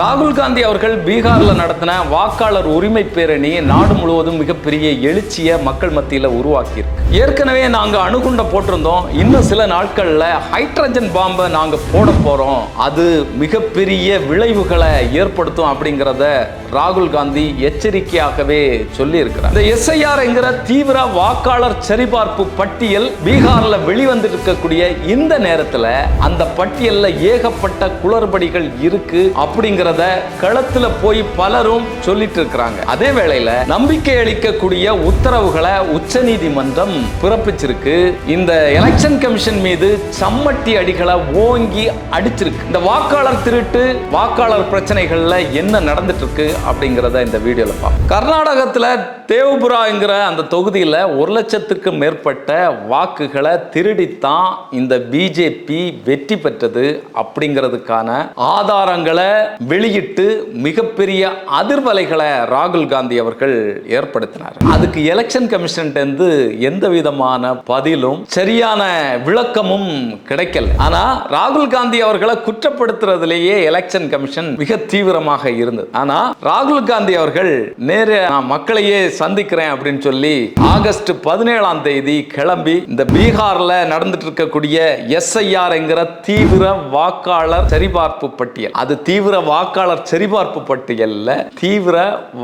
ராகுல் காந்தி அவர்கள் பீகாரில் நடத்தின வாக்காளர் உரிமை பேரணி நாடு முழுவதும் மிகப்பெரிய எழுச்சியை மக்கள் மத்தியில் உருவாக்கியிருக்கு. ஏற்கனவே நாங்கள் அணுகுண்டை போட்டிருந்தோம். இன்னும் சில நாட்களில் ஹைட்ரஜன் பாம்பை நாங்கள் போட போகிறோம் அது மிகப்பெரிய விளைவுகளை ஏற்படுத்தும் அப்படிங்கிறத ராகுல் காந்தி எச்சரிக்கையாகவே சொல்லியிருக்கிறார். இந்த எஸ்ஐஆர் என்கிற தீவிர வாக்காளர் சரிபார்ப்பு பட்டியல் பீகாரில் வெளிவந்துட்டு இருக்கக்கூடிய இந்த நேரத்தில் அந்த பட்டியலில் ஏகப்பட்ட குளறுபடிகள் இருக்கு அப்படிங்கிறத களத்துல போய் பலரும் சொல்லிட்டு இருக்கிறாங்க. அதே வேளையில நம்பிக்கை அளிக்கக்கூடிய உத்தரவுகளை உச்சநீதிமன்றம் பிறப்பிச்சிருக்கு. இந்த எலெக்ஷன் கமிஷன் மீது சம்மட்டி அடிகளை ஓங்கி அடிச்சிருக்கு. இந்த வாக்காளர் திருட்டு வாக்காளர் பிரச்சனைகள்ல என்ன நடந்துட்டு இருக்கு அப்படிங்கிறத இந்த வீடியோல பார்ப்போம். கர்நாடகத்துல தேவபுராங்கிற அந்த தொகுதியில் ஒரு லட்சத்துக்கு மேற்பட்ட வாக்குகளை திருடித்தான் இந்த பிஜேபி வெற்றி பெற்றது அப்படிங்கிறதுக்கான ஆதாரங்களை வெளியிட்டு மிகப்பெரிய அதிர்வலைகளை ராகுல் காந்தி அவர்கள் ஏற்படுத்தினார். அதுக்கு எலெக்ஷன் கமிஷன்ட்டு எந்த விதமான பதிலும் சரியான விளக்கமும் கிடைக்கல. ஆனா ராகுல் காந்தி அவர்களை குற்றப்படுத்துறதுலேயே எலெக்ஷன் கமிஷன் மிக தீவிரமாக இருந்தது. ஆனா ராகுல் காந்தி அவர்கள் நேர மக்களையே சந்திக்கிறேன் அப்படின்னு சொல்லி ஆகஸ்ட் பதினேழாம் தேதி கிளம்பி இந்த பீகார்ல நடந்துட்டு இருக்கக்கூடிய எஸ்ஐஆர் என்கிற தீவிர வாக்காளர் சரிபார்ப்பு பட்டியல். அது தீவிர வாக்காளர் சரிபார்ப்பு பட்டியல்ல தீவிர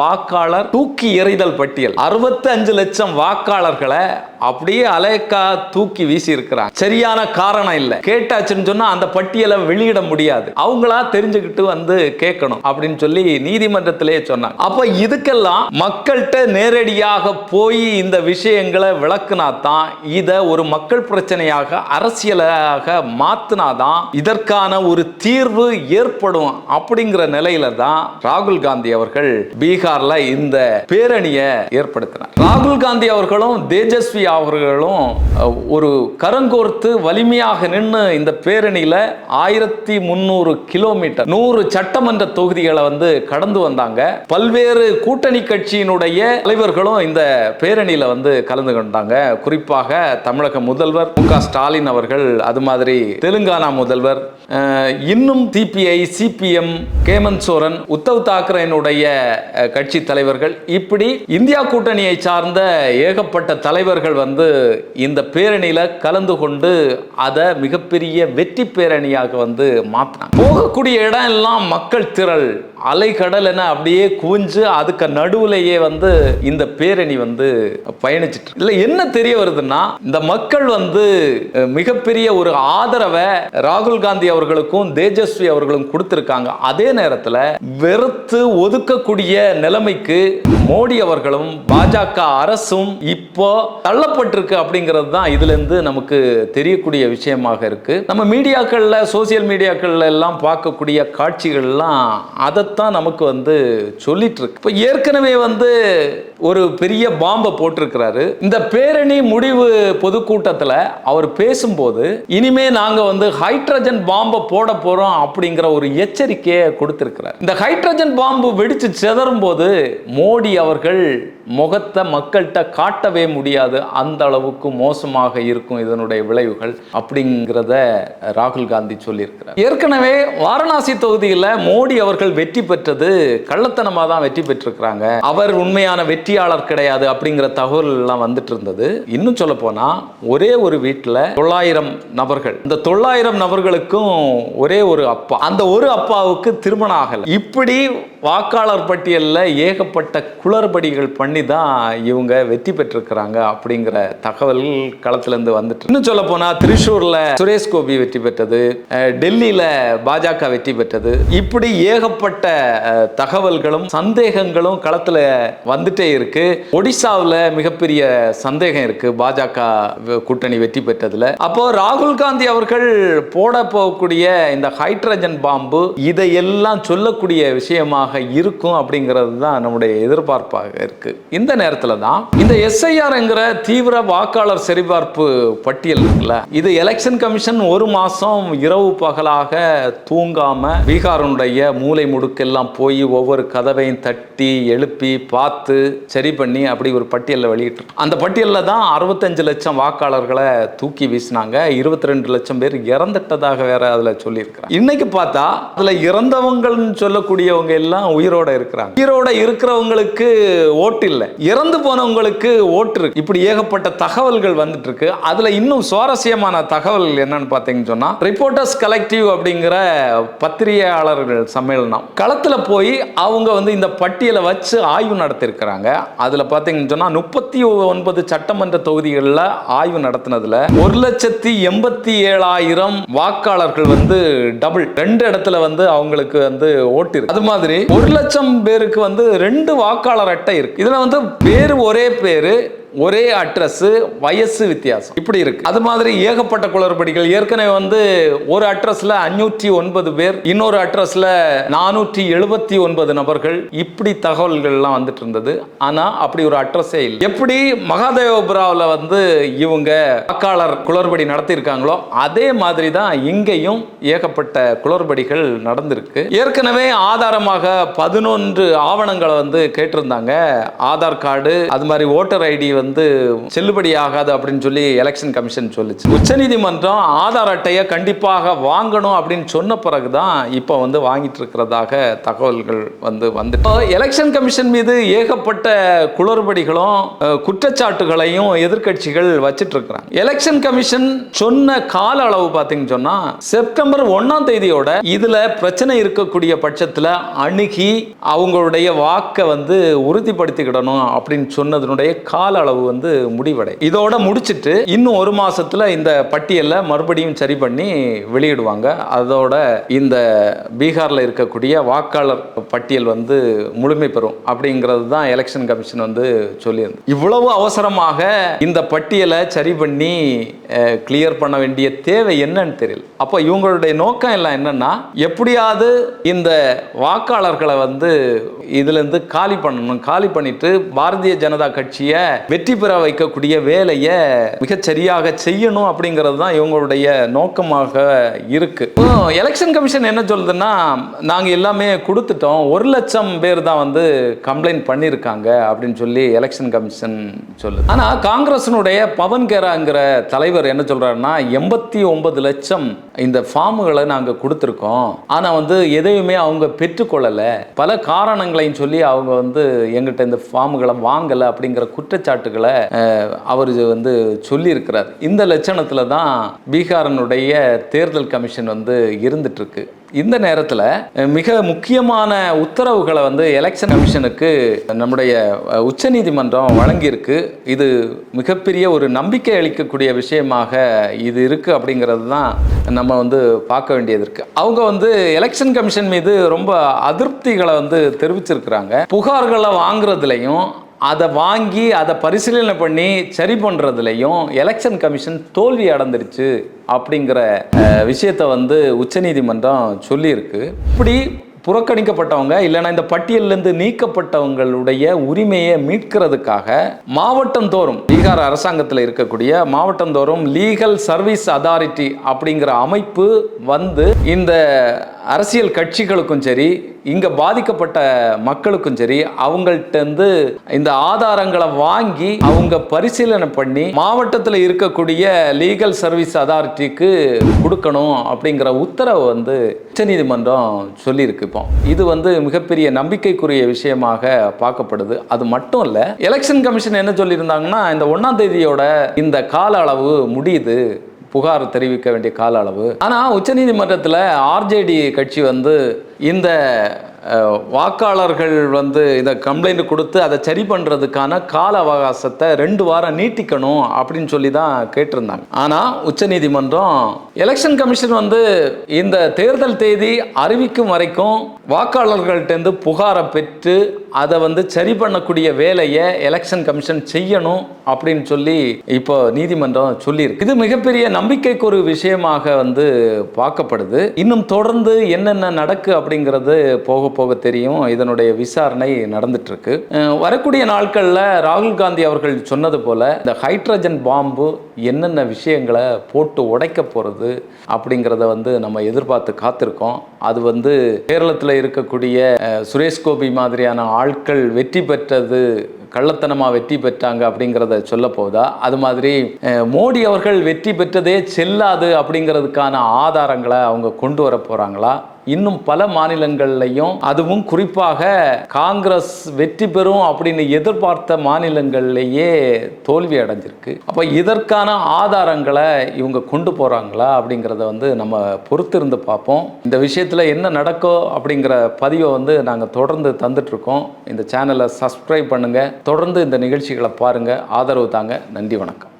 வாக்காளர் தூக்கி எறிதல் பட்டியல். அறுபத்தி அஞ்சு லட்சம் வாக்காளர்களை அப்படியே அலைக்கா தூக்கி வீசி இருக்கிறாங்க சரியான காரணம் இல்ல. கேட்டாச்சுன்னு சொன்னா அந்த பட்டியலை வெளியிட முடியாது. அவங்களா தெரிஞ்சுக்கிட்டு வந்து கேட்கணும் அப்படின்னு சொல்லி நீதிமன்றத்திலே சொன்னாங்க. அப்ப இதுக்கெல்லாம் மக்கள்கிட்ட நேரடியாக போய் இந்த விஷயங்களை விளக்குனா தான் இத ஒரு மக்கள் பிரச்சனையாக அரசியலாக மாத்தினாதான் இதற்கான ஒரு தீர்வு ஏற்படும் அப்படிங்கிற நிலையில தான் ராகுல் காந்தி அவர்கள் பீகார்ல இந்த பேரணியை ஏற்படுத்தினார். ராகுல் காந்தி அவர்களும் தேஜஸ்வி அவர்களும் ஒரு கரங்கோர்த்து வலிமையாக நின்று இந்த பேரணியில் ஆயிரத்தி முன்னூறு கிலோமீட்டர் நூறு சட்டமன்ற தொகுதிகளை வந்து கடந்து வந்தாங்க. பல்வேறு கூட்டணி கட்சியினுடைய தலைவர்களும் இந்த பேரணியில் வந்து கலந்து கொண்டாங்க. குறிப்பாக தமிழக முதல்வர் மு ஸ்டாலின் அவர்கள் அது மாதிரி தெலுங்கானா முதல்வர் இன்னும் சிபிஐ சிபிஎம் கேமந்த் சோரன் உத்தவ் தாக்கரேனுடைய கட்சி தலைவர்கள் இப்படி இந்தியா கூட்டணியை சார்ந்த ஏகப்பட்ட தலைவர்கள் வந்து இந்த பேரணியில கலந்து கொண்டு அதை மிகப்பெரிய வெற்றி பேரணியாக வந்து மாற்றினாங்க போகக்கூடிய இடம் எல்லாம் மக்கள் திரள். அலைக்கடல் என அப்படியே குவிஞ்சு அதுக்கு நடுவுலையே வந்து இந்த பேரணி வந்து பயணிச்சிட்டு இல்லை என்ன தெரிய வருதுன்னா இந்த மக்கள் வந்து மிகப்பெரிய ஒரு ஆதரவை ராகுல் காந்தி அவர்களுக்கும் தேஜஸ்வி அவர்களும் கொடுத்திருக்காங்க. அதே நேரத்துல வெறுத்து ஒதுக்கக்கூடிய நிலைமைக்கு மோடி அவர்களும் பாஜக அரசும் இப்போ தள்ளப்பட்டிருக்கு அப்படிங்கிறது தான் இதுல இருந்து நமக்கு தெரியக்கூடிய விஷயமாக இருக்கு. நம்ம மீடியாக்கள்ல சோசியல் மீடியாக்கள்ல எல்லாம் பார்க்கக்கூடிய காட்சிகள்லாம் அதை தான் நமக்கு வந்து சொல்லிட்டு இருக்கு இப்போ ஏற்கனவே வந்து ஒரு பெரிய பாம்பை போட்டிருக்கிறாரு. இந்த பேரணி முடிவு பொதுக்கூட்டத்தில் அவர் பேசும்போது இனிமே நாங்க வந்து ஹைட்ரஜன் பாம்பை போட போறோம் அப்படிங்கிற ஒரு எச்சரிக்கையை கொடுத்திருக்கிறார். இந்த ஹைட்ரஜன் பாம்பு வெடிச்சு சிதறும் போது மோடி அவர்கள் முகத்தை மக்கள்கிட்ட காட்டவே முடியாது. அந்த அளவுக்கு மோசமாக இருக்கும் இதனுடைய விளைவுகள் அப்படிங்கிறத ராகுல் காந்தி சொல்லியிருக்கிறார். ஏற்கனவே வாரணாசி தொகுதியில் மோடி அவர்கள் வெற்றி பெற்றது கள்ளத்தனமாக தான் வெற்றி பெற்றிருக்கிறாங்க. அவர் உண்மையான வெற்றி வெற்றியாளர் கிடையாது அப்படிங்கிற தகவலெல்லாம் வந்துட்டு இருந்தது இன்னும் சொல்ல போனால் ஒரே ஒரு வீட்டில் தொள்ளாயிரம் நபர்கள். இந்த தொள்ளாயிரம் நபர்களுக்கும் ஒரே ஒரு அப்பா. அந்த ஒரு அப்பாவுக்கு திருமணம் ஆகலை. இப்படி வாக்காளர் பட்டியலில் ஏகப்பட்ட குளறுபடிகள் பண்ணி தான் இவங்க வெற்றி பெற்றிருக்கிறாங்க அப்படிங்கிற தகவல் களத்திலேருந்து வந்துட்டு இன்னும் சொல்ல போனால் திருச்சூர்ல சுரேஷ் கோபி வெற்றி பெற்றது டெல்லியில் பாஜக வெற்றி பெற்றது. இப்படி ஏகப்பட்ட தகவல்களும் சந்தேகங்களும் களத்தில் வந்துட்டே இருக்கு. ஒடிசாவில் மிகப்பெரிய சந்தேகம் இருக்கு பாஜக கூட்டணி வெற்றி பெற்றதில். அப்போ ராகுல் காந்தி அவர்கள் போட போகக்கூடிய இந்த ஹைட்ரஜன் பாம்பு இதையெல்லாம் சொல்லக்கூடிய விஷயமாக அதிகமாக இருக்கும் அப்படிங்கிறது தான் நம்முடைய எதிர்பார்ப்பாக இருக்கு. இந்த நேரத்தில் தான் இந்த எஸ்ஐஆர் என்கிற தீவிர வாக்காளர் சரிபார்ப்பு பட்டியல் இருக்குல்ல இது எலெக்ஷன் கமிஷன் ஒரு மாசம் இரவு பகலாக தூங்காம பீகாருடைய மூலை முடுக்கெல்லாம் போய் ஒவ்வொரு கதவையும் தட்டி எழுப்பி பார்த்து சரி பண்ணி அப்படி ஒரு பட்டியலில் வெளியிட்டு அந்த பட்டியலில் தான் அறுபத்தஞ்சு லட்சம் வாக்காளர்களை தூக்கி வீசினாங்க. இருபத்தி ரெண்டு லட்சம் பேர் இறந்துட்டதாக வேற அதில் சொல்லியிருக்கிறாங்க. இன்னைக்கு பார்த்தா அதில் இறந்தவங்கள்னு சொல்லக்கூடியவங்க எல்லாம் உயிரோட இருக்கிறாங்க. உயிரோட இருக்கிறவங்களுக்கு ஓட்டு இல்லை. இறந்து போனவங்களுக்கு ஓட்டு இருக்கு. இப்படி ஏகப்பட்ட தகவல்கள் வந்துட்டு இருக்கு. அதுல இன்னும் சுவாரஸ்யமான தகவல் என்னன்னு பார்த்தீங்கன்னு சொன்னா ரிப்போர்ட்டர்ஸ் கலெக்டிவ் அப்படிங்கிற பத்திரிகையாளர்கள் சம்மேளனம். களத்துல போய் அவங்க வந்து இந்த பட்டியலை வச்சு ஆய்வு நடத்திருக்கிறாங்க. அதுல பார்த்தீங்கன்னு சொன்னா முப்பத்தி ஒன்பது சட்டமன்ற தொகுதிகளில் ஆய்வு நடத்தினதுல ஒரு லட்சத்தி எண்பத்தி ஏழாயிரம் வாக்காளர்கள் வந்து டபுள் ரெண்டு இடத்துல வந்து அவங்களுக்கு வந்து ஓட்டு அது மாதிரி ஒரு லட்சம் பேருக்கு வந்து ரெண்டு வாக்காளர் அட்டை இருக்கு. இதுல வந்து பேரு ஒரே பேரு ஒரே அட்ரஸ் வயசு வித்தியாசம். இப்படி இருக்கு. அது மாதிரி ஏகப்பட்ட குளறுபடிகள். ஏற்கனவே வந்து ஒரு அட்ரஸ்ல அஞ்சூற்றி ஒன்பது பேர் இன்னொரு அட்ரஸ்ல நானூற்றி எழுபத்தி ஒன்பது நபர்கள். இப்படி தகவல்கள்லாம் வந்துட்டு இருந்தது. ஆனா அப்படி ஒரு அட்ரஸே இல்லை. எப்படி மகாதேவபுராவில் வந்து இவங்க வாக்காளர் குளறுபடி நடத்தியிருக்காங்களோ அதே மாதிரி தான் இங்கேயும் ஏகப்பட்ட குளறுபடிகள் நடந்திருக்கு. ஏற்கனவே ஆதாரமாக பதினொன்று ஆவணங்களை வந்து கேட்டிருந்தாங்க. ஆதார் கார்டு அது மாதிரி ஓட்டர் ஐடி வந்து செல்லுபடி ஆகாது அப்படின்னு சொல்லி எலெக்ஷன் கமிஷன் சொல்லிச்சு. உச்சநீதிமன்றம் ஆதார் அட்டையை கண்டிப்பாக வாங்கணும் அப்படின்னு சொன்ன பிறகுதான் இப்போ வந்து வாங்கிட்டு இருக்கிறதாக தகவல்கள் வந்து வந்து எலெக்ஷன் கமிஷன் மீது ஏகப்பட்ட குளறுபடிகளும் குற்றச்சாட்டுகளையும் எதிர்க்கட்சிகள் வச்சிட்டு இருக்கிறாங்க. எலெக்ஷன் கமிஷன் சொன்ன கால அளவு பார்த்தீங்கன்னு சொன்னா செப்டம்பர் ஒன்னாம் தேதியோட இதுல பிரச்சனை இருக்கக்கூடிய பட்சத்துல அணுகி அவங்களுடைய வாக்கை வந்து உறுதிப்படுத்திக்கிடணும் அப்படின்னு சொன்னதனுடைய கால அளவு வந்து முடிவடை. இதோட முடிச்சிட்டு இன்னும் ஒரு மாசத்துல இந்த பட்டியலை மறுபடியும் சரி பண்ணி வெளியிடுவாங்க. அதோட இந்த பீகார்ல இருக்கக்கூடிய வாக்காளர் பட்டியல் வந்து முழுமை பெறும் அப்படிங்கிறது தான் எலெக்ஷன் கமிஷன் வந்து சொல்லியிருந்தது இவ்வளவு அவசரமாக இந்த பட்டியலை சரி பண்ணி கிளியர் பண்ண வேண்டிய தேவை என்னன்னு தெரியல. அப்போ இவங்களுடைய நோக்கம் எல்லாம் என்னன்னா எப்படியாவது இந்த வாக்காளர்களை வந்து இதுல இருந்து காலி பண்ணணும். காலி பண்ணிட்டு பாரதிய ஜனதா கட்சியை வெற்றி பெற வைக்கக்கூடிய வேலையை மிகச்சரியாக செய்யணும் அப்படிங்கிறது தான் இவங்களுடைய நோக்கமாக இருக்கு. எலெக்ஷன் கமிஷன் என்ன சொல்லுதுன்னா நாங்கள் எல்லாமே கொடுத்துட்டோம். ஒரு லட்சம் பேர் தான் வந்து கம்ப்ளைண்ட் பண்ணியிருக்காங்க அப்படின்னு சொல்லி எலெக்ஷன் கமிஷன் சொல்லுது. ஆனால் காங்கிரஸினுடைய பவன் கேராங்கிற தலைவர் என்ன சொல்றாருன்னா எண்பத்தி ஒன்பது லட்சம் இந்த ஃபார்முகளை நாங்கள் கொடுத்துருக்கோம். ஆனால் வந்து எதையுமே அவங்க பெற்றுக்கொள்ளலை. பல காரணங்களையும் சொல்லி அவங்க வந்து எங்கிட்ட இந்த ஃபார்முகளை வாங்கலை அப்படிங்கிற குற்றச்சாட்டு அஹ், அவர் வந்து சொல்லியிருக்கிறார். இந்த லட்சணத்தில் தான் பீகாரினுடைய தேர்தல் கமிஷன் வந்து இருந்துட்டுருக்கு. இந்த நேரத்தில் மிக முக்கியமான உத்தரவுகளை வந்து எலெக்ஷன் கமிஷனுக்கு நம்முடைய உச்சநீதிமன்றம் வழங்கியிருக்கு. இது மிகப்பெரிய ஒரு நம்பிக்கை அளிக்கக்கூடிய விஷயமாக இது இருக்குது அப்படிங்கிறது தான் நம்ம வந்து பார்க்க வேண்டியது இருக்குது அவங்க வந்து எலெக்ஷன் கமிஷன் மீது ரொம்ப அதிருப்திகளை வந்து தெரிவிச்சிருக்கிறாங்க. புகார்களை வாங்குறதுலையும் அதை வாங்கி அதை பரிசீலனை பண்ணி சரி பண்ணுறதுலையும் எலெக்ஷன் கமிஷன் தோல்வி அடைந்துருச்சு அப்படிங்கிற விஷயத்த விஷயத்தை வந்து உச்சநீதிமன்றம் சொல்லியிருக்கு. இப்படி புறக்கணிக்கப்பட்டவங்க இல்லைன்னா இந்த பட்டியலிருந்து நீக்கப்பட்டவங்களுடைய உரிமையை மீட்கிறதுக்காக மாவட்டந்தோறும் பீகார் அரசாங்கத்தில் இருக்கக்கூடிய மாவட்டந்தோறும் லீகல் சர்வீஸ் அதாரிட்டி அப்படிங்கிற அமைப்பு வந்து இந்த அரசியல் கட்சிகளுக்கும் சரி இங்கே பாதிக்கப்பட்ட மக்களுக்கும் சரி அவங்கள்ட்ட இருந்து இந்த ஆதாரங்களை வாங்கி அவங்க பரிசீலனை பண்ணி மாவட்டத்தில் இருக்கக்கூடிய லீகல் சர்வீஸ் அதாரிட்டிக்கு கொடுக்கணும் அப்படிங்கிற உத்தரவு வந்து உச்சநீதிமன்றம் சொல்லியிருக்கு இப்போ. இது வந்து மிகப்பெரிய நம்பிக்கைக்குரிய விஷயமாக பார்க்கப்படுது. அது மட்டும் இல்லை எலெக்ஷன் கமிஷன் என்ன சொல்லியிருந்தாங்கன்னா இந்த ஒன்றாம் தேதியோட இந்த கால அளவு முடியுது. புகார் தெரிவிக்க வேண்டிய கால அளவு ஆனால் உச்சநீதிமன்றத்தில் ஆர்ஜேடி கட்சி வந்து இந்த வாக்காளர்கள் வந்து இதை கம்ப்ளைண்ட் கொடுத்து அதை சரி பண்ணுறதுக்கான கால அவகாசத்தை ரெண்டு வாரம் நீட்டிக்கணும் அப்படின்னு சொல்லி தான் கேட்டிருந்தாங்க. ஆனால் உச்சநீதிமன்றம் எலெக்ஷன் கமிஷன் வந்து இந்த தேர்தல் தேதி அறிவிக்கும் வரைக்கும் வாக்காளர்கள்ட்டேருந்து புகாரை பெற்று அதை வந்து சரி பண்ணக்கூடிய வேலையை எலெக்ஷன் கமிஷன் செய்யணும் அப்படின்னு சொல்லி இப்போ நீதிமன்றம் சொல்லியிருக்கு. இது மிகப்பெரிய நம்பிக்கைக்கு ஒரு விஷயமாக வந்து பார்க்கப்படுது. இன்னும் தொடர்ந்து என்னென்ன நடக்கு அப்படிங்கிறது போக போக தெரியும். இதனுடைய விசாரணை நடந்துட்டுருக்கு. வரக்கூடிய நாட்களில் ராகுல் காந்தி அவர்கள் சொன்னது போல் இந்த ஹைட்ரஜன் பாம்பு என்னென்ன விஷயங்களை போட்டு உடைக்க போகிறது அப்படிங்கிறத வந்து நம்ம எதிர்பார்த்து காத்திருக்கோம். அது வந்து கேரளத்தில் இருக்கக்கூடிய சுரேஷ் கோபி மாதிரியான ஆட்கள் வெற்றி பெற்றது கள்ளத்தனமாக வெற்றி பெற்றாங்க அப்படிங்கிறத சொல்ல போதா? அது மாதிரி மோடி அவர்கள் வெற்றி பெற்றதே செல்லாது அப்படிங்கிறதுக்கான ஆதாரங்களை அவங்க கொண்டு வர போகிறாங்களா இன்னும் பல மாநிலங்கள்லையும் அதுவும் குறிப்பாக காங்கிரஸ் வெற்றி பெறும் அப்படின்னு எதிர்பார்த்த மாநிலங்கள்லேயே தோல்வி அடைஞ்சிருக்கு. அப்போ இதற்கான ஆதாரங்களை இவங்க கொண்டு போகிறாங்களா அப்படிங்கிறத வந்து நம்ம பொறுத்திருந்து பார்ப்போம். இந்த விஷயத்தில் என்ன நடக்கும் அப்படிங்கிற பதிவை வந்து நாங்கள் தொடர்ந்து தந்துட்டுருக்கோம். இந்த சேனலை சப்ஸ்கிரைப் பண்ணுங்கள் தொடர்ந்து இந்த நிகழ்ச்சிகளை பாருங்கள் ஆதரவு தாங்க. நன்றி வணக்கம்.